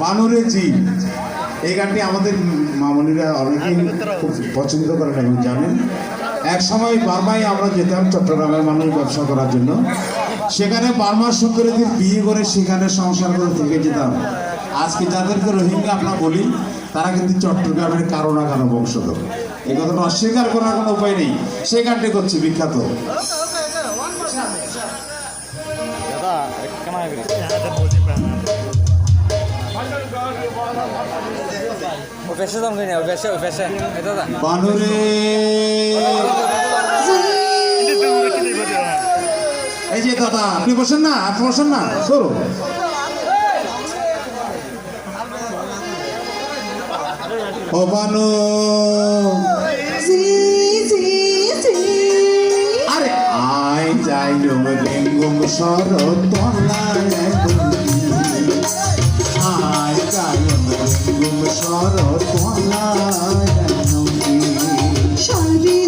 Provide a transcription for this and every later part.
বানরে জি। এই গানটি আমাদের মামনিরা অনেকেই খুব পছন্দ করেন এবং জানেন। এক সময় বার্মায় আমরা যেতাম চট্টগ্রামের মানুষ ব্যবসা করার জন্য। সেখানে বার্মার সুন্দরীদের বিয়ে করে সেখানে সংসার করে থেকে যেতাম। আজকে যাদেরকে রোহিঙ্গা আমরা বলি, তারা কিন্তু চট্টগ্রামের কারও না কারও বংশধর। এই কথাটা অস্বীকার করার কোনো উপায় নেই। সেই গানটি করছি, বিখ্যাত। দাদা ফেসে দাম কিনে ও ফেসে ও ফেসে এ দাদা বানরে। এই যে দাদা, আপনি বসেন না, আপনি বসেন না সরো ও বানু আরে আই যাই বেঙ্গুম সর তলায় বেঙ্গুম সর তলায় সারি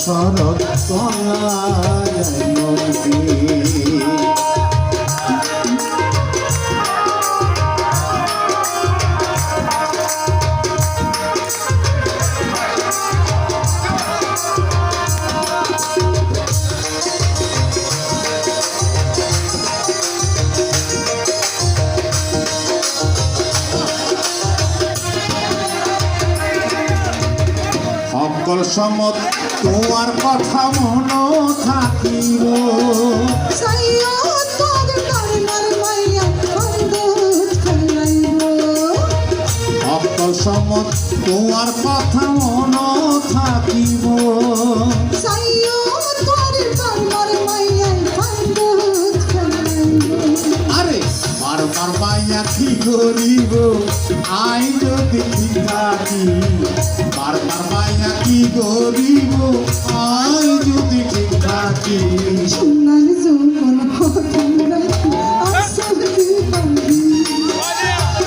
সর তলায় নদী সকল সমত তোমার কথা মন থাকিব। সকল সমত তোমার কথা মন থাকিব। আরে বারবার মাইয়া কি করিব? আই যদি থাকি মাইয়া আর যদি থাকি সোনার যৌবন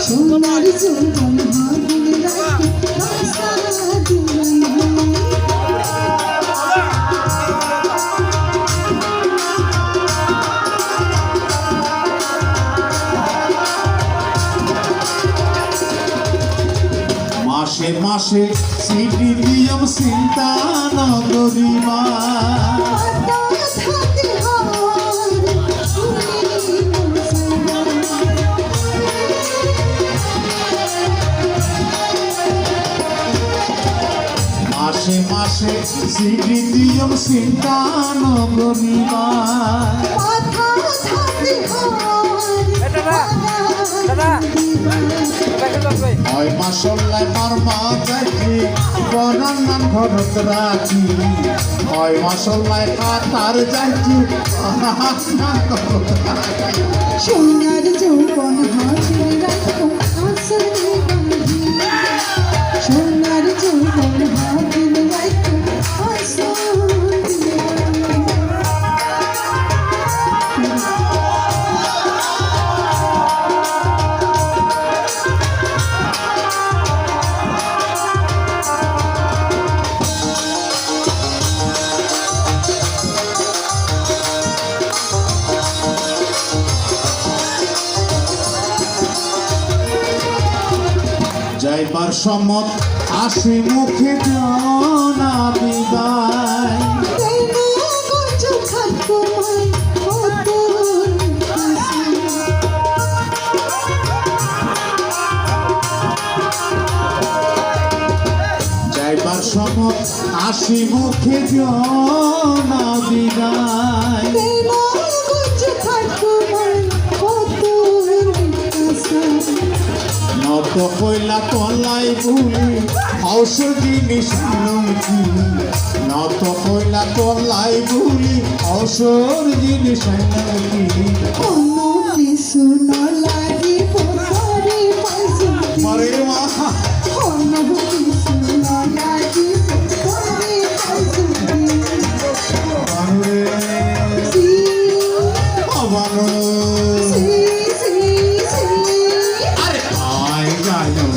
সোনার যৌবন মাসে মাসে সিটি নিয়ম চিন্তা নগরিমা মাসে মাসে সিটি নিয়ম চিন্তা নগরিমা দাম মাস হয় মাসল্লাই মারমা যাইছি বনার নাম ঘরত রাখি। হয় মাসল্লাই কাতার যাইছি সোনার যৌবন হাসির রাখো দিবানি সোনার যৌবন যাইবার সম্মত আসি মুখে অতল যাইবার সম্মত আসি মুখে জানা বিদায় কত কয়লা তলায় ভুলি ঔষধি নিশানম কি নত কয়লা তলায় ভুলি ঔষধি নিশানম কি অন্য কিছু নলাগি পরে মা। অন্য